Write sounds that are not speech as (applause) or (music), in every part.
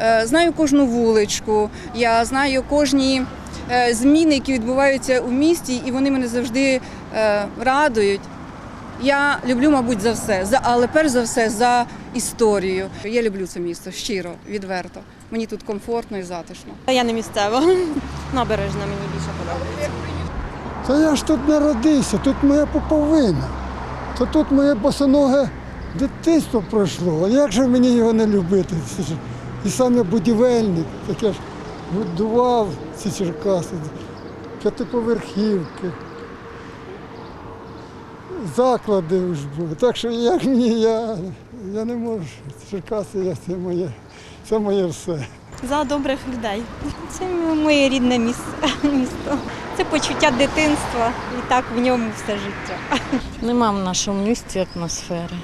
Е, Знаю кожну вуличку, я знаю кожні е, зміни, які відбуваються у місті, і вони мене завжди е, радують. Я люблю, мабуть, за все, за, але перш за все за історію. Я люблю це місто щиро, відверто. Мені тут комфортно і затишно. Я не місцева. (laughs) Набережна мені більше подобається. Та я ж тут народився, тут моя поповина. То тут моє босоноге дитинство пройшло. Як же мені його не любити? І саме будівельник, так я ж будував ці Черкаси, п'ятиповерхівки, заклади ж були. Так що як мені, я, я не можу. Черкаси я, це моє, це моє все. За добрих людей. Це моє рідне (laughs) місто. Це почуття дитинства і так в ньому все життя. Нема в нашому місті атмосфери.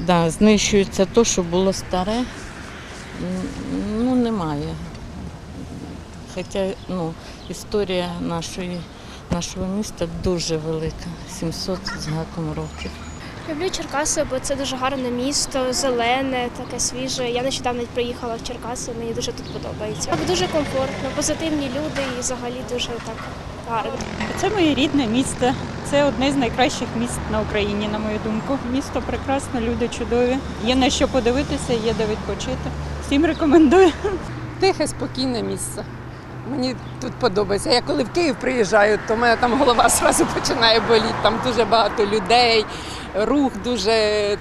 Да, знищується те, що було старе. Ну, немає. Хоча ну, історія нашої, нашого міста дуже велика, 700 з гаком років. Люблю Черкаси, бо це дуже гарне місто, зелене, таке свіже. Я нещодавно приїхала в Черкаси, мені дуже тут подобається. Так дуже комфортно, позитивні люди і взагалі дуже так гарно. Це моє рідне місто. Це одне з найкращих міст на Україні, на мою думку. Місто прекрасне, люди чудові. Є на що подивитися, є де відпочити. Всім рекомендую. Тихе, спокійне місце. Мені тут подобається. Я коли в Київ приїжджаю, то в мене там голова одразу починає боліти. Там дуже багато людей, рух дуже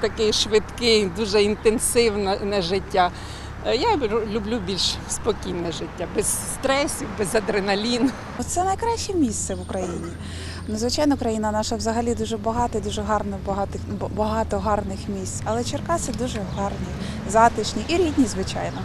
такий швидкий, дуже інтенсивне життя. Е, Я люблю більш спокійне життя, без стресів, без адреналіну. Це найкраще місце в Україні. Ну, звичайно, країна наша взагалі дуже багата, дуже гарно, багато, багато гарних місць. Але Черкаси дуже гарні, затишні і рідні, звичайно.